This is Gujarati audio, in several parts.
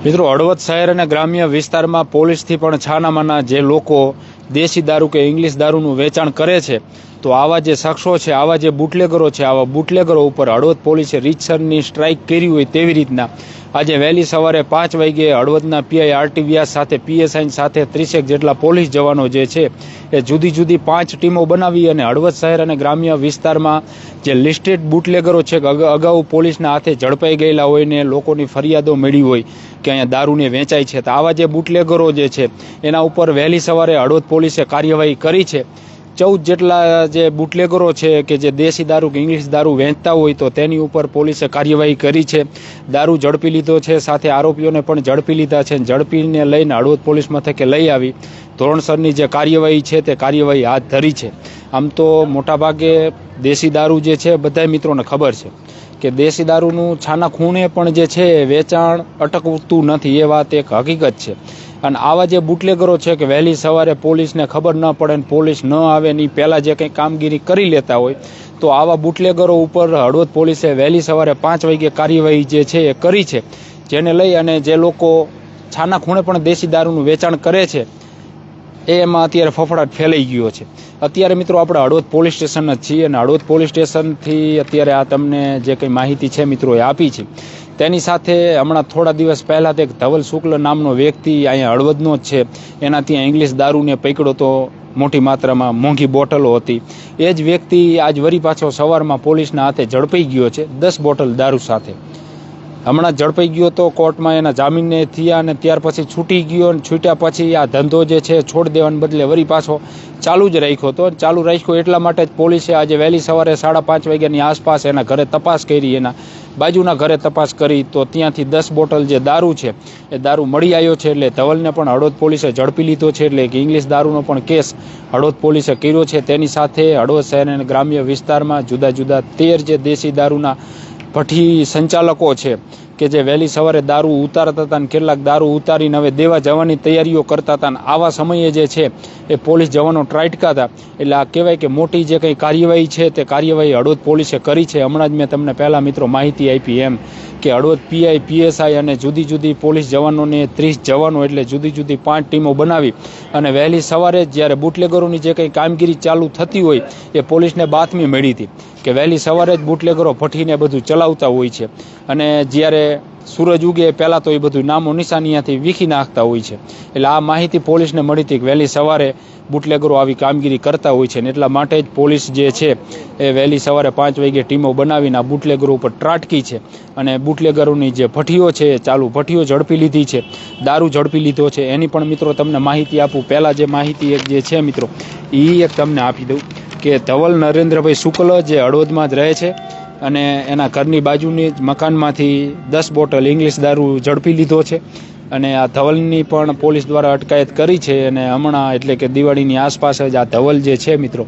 મિત્રો, હળવદ શહેર અને ગ્રામ્ય વિસ્તારમાં પોલીસથી પણ છાનામાના જે લોકો દેશી દારૂ કે ઇંગ્લિશ દારૂનું વેચાણ કરે છે તો આવા જે શખ્સો છે, આવા જે બુટલેગરો છે, આવા બુટલેગરો ઉપર હળવદ પોલીસે રીતસરની સ્ટ્રાઇક કરી હોય તેવી રીતના આજે વહેલી સવારે પાંચ વાગ્યે હળવદના પીઆઈ આરટી વ્યાસ સાથે પીએસઆઈ સાથે ત્રીસેક જેટલા પોલીસ જવાનો જે છે, એ જુદી જુદી પાંચ ટીમો બનાવી અને હળવદ શહેર અને ગ્રામ્ય વિસ્તારમાં જે લિસ્ટેડ બુટલેગરો છે અગાઉ પોલીસના હાથે ઝડપાઈ ગયેલા હોય ને લોકોની ફરિયાદો મળી હોય કે અહીંયા દારૂને વેચાય છે. તો આવા જે બુટલેગરો જે છે, એના ઉપર વહેલી સવારે હળવદ પોલીસે કાર્યવાહી કરી છે. ચૌદ જેટલા જે બુટલેગરો છે કે જે દેશી દારૂ કે ઇંગ્લિશ દારૂ વેચતા હોય તો તેની ઉપર પોલીસે કાર્યવાહી કરી છે. દારૂ ઝડપી લીધો છે, સાથે આરોપીઓને પણ ઝડપી લીધા છે ઝડપીને લઈને હળવદ પોલીસ મથકે લઈ આવી. ધોરણસરની જે કાર્યવાહી છે તે કાર્યવાહી હાથ ધરી છે. આમ તો મોટાભાગે દેશી દારૂ જે છે બધા મિત્રોને ખબર છે કે દેશી દારૂનું છાના ખૂણે પણ જે છે, વેચાણ અટકતું નથી. એ વાત એક હકીકત છે. અને આવા જે બુટલેગરો છે કે વહેલી સવારે પોલીસને ખબર ન પડે ને પોલીસ ન આવે ને એ પહેલાં જે કંઈ કામગીરી કરી લેતા હોય, તો આવા બુટલેગરો ઉપર હળવદ પોલીસે વહેલી સવારે પાંચ વાગ્યે કાર્યવાહી જે છે એ કરી છે, જેને લઈ અને જે લોકો છાના ખૂણે પણ દેશી દારૂનું વેચાણ કરે છે, એ એમાં અત્યારે ફફડાટ ફેલાઈ ગયો છે. અત્યારે મિત્રો આપણે હળવદ પોલીસ સ્ટેશન જ છીએ અને હળવદ પોલીસ સ્ટેશનથી અત્યારે આ તમને જે કંઈ માહિતી છે મિત્રો એ આપી છે. તેની સાથે હમણાં થોડા દિવસ પહેલાં તે એક ધવલ શુક્લ નામનો વ્યક્તિ અહીંયા હળવદનો જ છે. એના ત્યાં ઇંગ્લિશ દારૂને પકડ્યો તો મોટી માત્રામાં મોંઘી બોટલો હતી. એ જ વ્યક્તિ આજ વરી પાછો સવારમાં પોલીસના હાથે ઝડપાઈ ગયો છે, દસ બોટલ દારૂ સાથે. હમણાં ઝડપાઈ ગયો તો કોર્ટમાં એના જામીનને થયા અને ત્યાર પછી છૂટી ગયો અને છૂટ્યા પછી આ ધંધો જે છે છોડ દેવાને બદલે વરી પાછો ચાલુ જ રાખ્યો હતો. ચાલુ રાખ્યો એટલા માટે જ પોલીસે આજે વહેલી સવારે સાડા પાંચ વાગ્યાની આસપાસ એના ઘરે તપાસ કરી એના બાજુના ઘરે તપાસ કરી તો ત્યાંથી દસ બોટલ જે દારૂ છે, એ દારૂ મળી આવ્યો છે એટલે ધવલને પણ હળવદ પોલીસે ઝડપી લીધો છે એટલે કે ઇંગ્લિશ દારૂનો પણ કેસ હળવદ પોલીસે કર્યો છે. તેની સાથે હળવદ શહેર અને ગ્રામ્ય વિસ્તારમાં જુદા જુદા તેર જે દેશી દારૂના ભઠ્ઠી સંચાલકો છે કે જે વહેલી સવારે દારૂ ઉતારતા હતા અને કેટલાક દારૂ ઉતારીને હવે દેવા જવાની તૈયારીઓ કરતા હતા આવા સમયે જે છે એ પોલીસ જવાનો ટ્રાઇટકા હતા. એટલે આ કહેવાય કે મોટી જે કંઈ કાર્યવાહી છે તે કાર્યવાહી હળવદ પોલીસે કરી છે. હમણાં જ મેં તમને પહેલાં મિત્રો માહિતી આપી એમ કે હળવદ પીઆઈ, પીએસઆઈ અને જુદી જુદી પોલીસ જવાનોને ત્રીસ જવાનો એટલે જુદી જુદી પાંચ ટીમો બનાવી અને વહેલી સવારે જ્યારે બુટલેગરોની જે કંઈ કામગીરી ચાલુ થતી હોય એ પોલીસને બાતમી મળી હતી. કે વહેલી સવારે જ બુટલેગરો ભઠ્ઠીને બધું ચલાવતા હોય છે. અને જ્યારે સૂરજ ઉગે પહેલાં તો એ બધું નામો નિશાનીયાથી વીખી નાખતા હોય છે. એટલે આ માહિતી પોલીસને મળી હતી કે વહેલી સવારે બુટલેગરો આવી કામગીરી કરતા હોય છે ને એટલા માટે જ પોલીસ જે છે એ વહેલી સવારે પાંચ વાગે ટીમો બનાવીને આ બુટલેગરો ઉપર ત્રાટકી છે અને બુટલેગરોની જે ભઠ્ઠીઓ છે ચાલુ ભઠ્ઠીઓ ઝડપી લીધી છે, દારૂ ઝડપી લીધો છે. એની પણ મિત્રો તમને માહિતી આપું. પહેલાં જે માહિતી એક જે છે મિત્રો એ એક તમને આપી દઉં કે ધવલ નરેન્દ્રભાઈ શુક્લ જે હળવદમાં જ રહે છે અને એના ઘરની બાજુની જ મકાનમાંથી દસ બોટલ ઇંગ્લિશ દારૂ ઝડપી લીધો છે. અને આ ધવલની પણ પોલીસ દ્વારા અટકાયત કરી છે અને હમણાં એટલે કે દિવાળીની આસપાસ જ આ ધવલ જે છે મિત્રો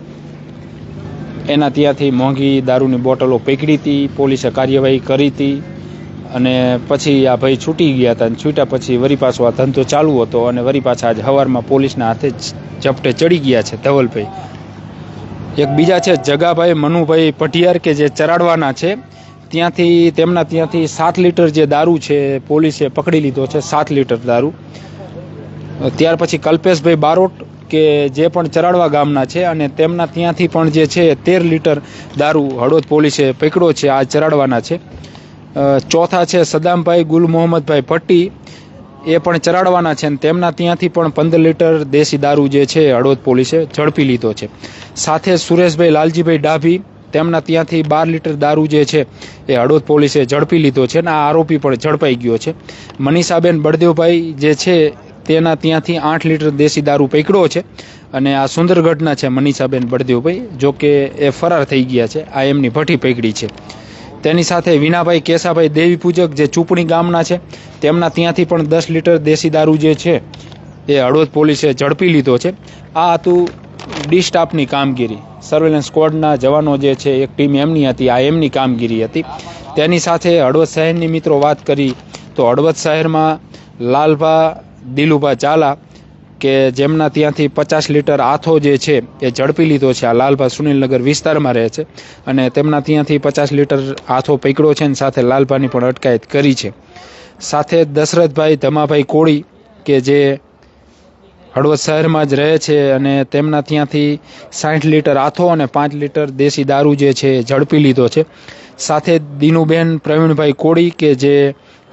એના ત્યાંથી મોંઘી દારૂની બોટલો પકડી હતી, પોલીસે કાર્યવાહી કરી હતી અને પછી આ ભાઈ છૂટી ગયા હતા અને છૂટ્યા પછી વરી પાછો આ ધંધો ચાલુ હતો અને વરી પાછા આજ હવારમાં પોલીસના હાથે ઝપટે ચડી ગયા છે ધવલભાઈ. એક બીજા છે જગાભાઈ મનુભાઈ પઢિયાર કે જે ચરાડવાના છે ત્યાંથી, તેમના ત્યાંથી સાત લીટર જે દારૂ છે, પોલીસે પકડી લીધો છે, સાત લીટર દારૂ. ત્યાર પછી કલ્પેશભાઈ બારોટ કે જે પણ ચરાડવા ગામના છે અને તેમના ત્યાંથી પણ જે છે તેર લીટર દારૂ હળવદ પોલીસે પકડ્યો છે, આ ચરાડવાના છે. ચોથા છે સદામભાઈ ગુલ મોહમ્મદભાઈ ભટ્ટી. એ પણ ચરાડવાના છે અને તેમના ત્યાંથી પણ પંદર લીટર દેશી દારૂ જે છે હળવદ પોલીસે ઝડપી લીધો છે. સાથે સુરેશભાઈ લાલજીભાઈ ડાભી તેમના ત્યાંથી બાર લીટર દારૂ જે છે એ હળવદ પોલીસે ઝડપી લીધો છે અને આ આરોપી પણ ઝડપાઈ ગયો છે. મનીષાબેન બળદેવભાઈ જે છે તેના ત્યાંથી આઠ લીટર દેશી દારૂ પકડ્યો છે અને આ સુંદરગઢના છે મનીષાબેન બળદેવભાઈ, જો કે એ ફરાર થઈ ગયા છે. આ એમની ભઠ્ઠી પકડી છે. તેની સાથે વિનાભાઈ કેસાભાઈ દેવી પૂજક જે ચૂંટણી ગામના છે, તેમના ત્યાંથી પણ દસ લીટર દેશી દારૂ જે છે એ હળવદ પોલીસે ઝડપી લીધો છે. આ હતું ડી સ્ટાફની કામગીરી. સર્વેલન્સ સ્ક્વોડના જવાનો જે છે, એક ટીમ એમની હતી, આ એમની કામગીરી હતી. તેની સાથે હળવદ શહેરની મિત્રો વાત કરી, તો હળવદ શહેરમાં લાલભા, દિલુભા ચાલા, કે જેમના ત્યાંથી પચાસ લીટર આથો જે છે, એ ઝડપી લીધો છે. આ લાલભા સુનિલનગર વિસ્તારમાં રહે છે અને તેમના ત્યાંથી પચાસ લીટર આથો પકડ્યો છે અને સાથે લાલભાની પણ અટકાયત કરી છે. સાથે દશરથભાઈ ધમાભાઈ કોળી, કે જે હળવદ શહેરમાં જ રહે છે અને તેમના ત્યાંથી સાઠ લીટર આથો અને પાંચ લીટર દેશી દારૂ જે છે, ઝડપી લીધો છે. સાથે દીનુબેન પ્રવીણભાઈ કોળી કે જે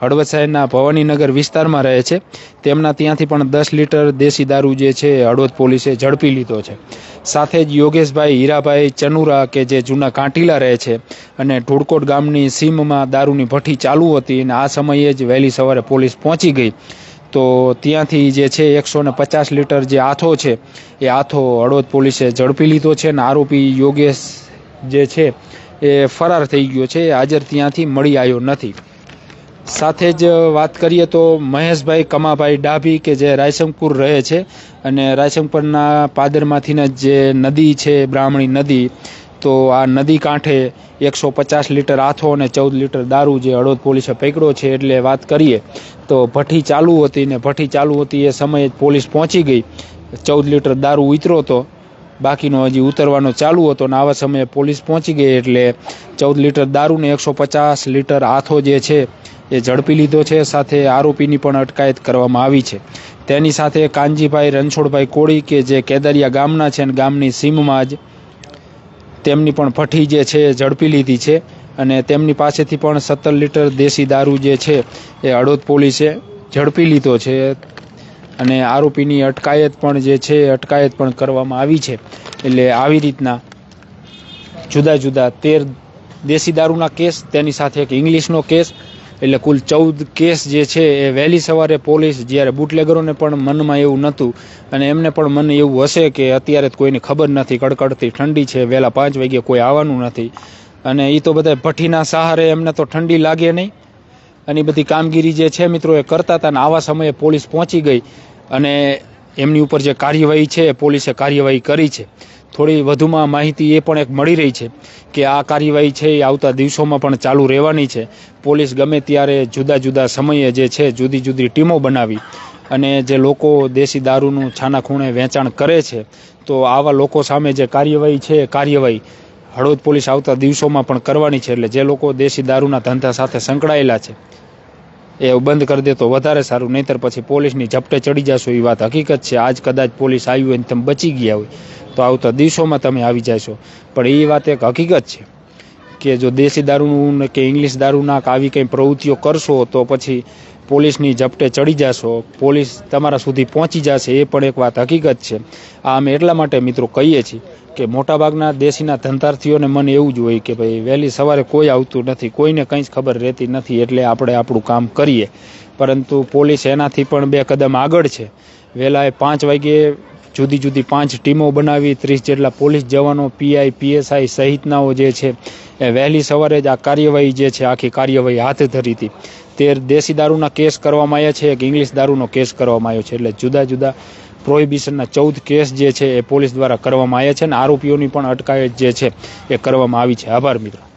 હળવદ શહેરના ભવાનીનગર વિસ્તારમાં રહે છે, તેમના ત્યાંથી પણ દસ લીટર દેશી દારૂ જે છે, હળવદ પોલીસે ઝડપી લીધો છે. સાથે જ યોગેશભાઈ હીરાભાઈ ચનુરા કે જે જૂના કાંટીલા રહે છે અને ઢોળકોટ ગામની સીમમાં દારૂની ભઠ્ઠી ચાલુ હતી અને આ સમયે જ વહેલી સવારે પોલીસ પહોંચી ગઈ. તો ત્યાંથી જે છે એકસો ને પચાસ લીટર જે આથો છે, એ આથો હળવદ પોલીસે ઝડપી લીધો છે અને આરોપી યોગેશ જે છે એ ફરાર થઈ ગયો છે, એ હાજર ત્યાંથી મળી આવ્યો નથી. સાથે જ વાત કરીએ તો મહેશભાઈ કમાભાઈ ડાભી કે જે રાયસંગપુર રહે છે અને રાયસંગપુરના પાદરમાંથીને જે નદી છે, બ્રાહ્મણી નદી તો આ નદી કાંઠે એકસો પચાસ લીટર આથો અને ચૌદ લીટર દારૂ જે હળવદ પોલીસે પકડ્યો છે એટલે વાત કરીએ, તો ભઠ્ઠી ચાલુ હતી ને ભઠ્ઠી ચાલુ હતી એ સમયે જ પોલીસ પહોંચી ગઈ. ચૌદ લીટર દારૂ ઉતરો હતો, બાકીનો હજી ઉતરવાનો ચાલુ હતો ને આવા સમયે પોલીસ પહોંચી ગઈ એટલે ચૌદ લીટર દારૂ ને એકસો પચાસ લીટર આથો જે છે એ ઝડપી લીધો છે. સાથે આરોપીની પણ અટકાયત કરવામાં આવી છે. તેની સાથે કાનજીભાઈ રણછોડભાઈ કોળી કે જે કેદરિયા ગામના છે અને ગામની સીમમાં જ તેમની પણ ભઠ્ઠી જે છે એ ઝડપી લીધી છે અને તેમની પાસેથી પણ સત્તર લીટર દેશી દારૂ જે છે એ અડોદ પોલીસે ઝડપી લીધો છે અને આરોપીની અટકાયત પણ જે છે અટકાયત પણ કરવામાં આવી છે. એટલે આવી રીતના જુદા જુદા તેર દેશી દારૂના કેસ, તેની સાથે એક ઇંગ્લિશનો કેસ એટલે કુલ ચૌદ કેસ જે છે એ વહેલી સવારે પોલીસ જ્યારે બુટલેગરોને પણ મનમાં એવું નહોતું અને એમને પણ મન એવું હશે કે અત્યારે કોઈને ખબર નથી, કડકડતી ઠંડી છે, વહેલા પાંચ વાગ્યે કોઈ આવવાનું નથી. અને એ તો બધા ભઠ્ઠીના સહારે એમને તો ઠંડી લાગે નહીં. અને બધી કામગીરી જે છે મિત્રો એ કરતા હતા અને આવા સમયે પોલીસ પહોંચી ગઈ અને એમની ઉપર જે કાર્યવાહી છે એ પોલીસે કાર્યવાહી કરી છે. થોડી વધુમાં માહિતી એ પણ એક મળી રહી છે કે આ કાર્યવાહી છે એ આવતા દિવસોમાં પણ ચાલુ રહેવાની છે. પોલીસ ગમે ત્યારે જુદા જુદા સમયે જે છે જુદી જુદી ટીમો બનાવી અને જે લોકો દેશી દારૂનું છાના ખૂણે વેચાણ કરે છે, તો આવા લોકો સામે જે કાર્યવાહી છે કાર્યવાહી હળવદ પોલીસ આવતા દિવસોમાં પણ કરવાની છે. એટલે જે લોકો દેશી દારૂના ધંધા સાથે સંકળાયેલા છે એ બંધ કરી દે તો વધારે સારું. નહીતર પછી પોલીસની ઝપટે ચડી જશો એ વાત હકીકત છે. આજ કદાચ પોલીસ આવી હોય ને તમે બચી ગયા હોય, તો આવતા દિવસોમાં તમે આવી જશો. પણ એ વાત એક હકીકત છે કે જો દેશી દારૂનું કે ઇંગ્લિશ દારૂના કે આવી કંઈ પ્રવૃત્તિઓ કરશો તો પછી પોલીસની ઝપટે ચડી જશો, પોલીસ તમારા સુધી પહોંચી જશે એ પણ એક વાત હકીકત છે. આ અમે એટલા માટે મિત્રો કહીએ છીએ કે મોટાભાગના દેશીના ધંધાર્થીઓને મને એવું જ હોય કે ભાઈ, વહેલી સવારે કોઈ આવતું નથી, કોઈને કંઈ જ ખબર રહેતી નથી એટલે આપણે આપણું કામ કરીએ. પરંતુ પોલીસ એનાથી પણ બે કદમ આગળ છે. વહેલા એ પાંચ વાગ્યે જુદી જુદી પાંચ ટીમો બનાવી, ત્રીસ જેટલા પોલીસ જવાનો, પીઆઈ, પીએસઆઈ સહિતનાઓ જે છે, એ વહેલી સવારે જ આ કાર્યવાહી જે છે, આખી કાર્યવાહી હાથ ધરી હતી. તેર દેશી દારૂના કેસ કરવામાં આવ્યા છે, એક ઇંગ્લિશ દારૂનો કેસ કરવામાં આવ્યો છે, એટલે જુદા જુદા પ્રોહિબિશનના ચૌદ કેસ જે છે, એ પોલીસ દ્વારા કરવામાં આવ્યા છે અને આરોપીઓની પણ અટકાયત જે છે, એ કરવામાં આવી છે. આભાર, મિત્રો.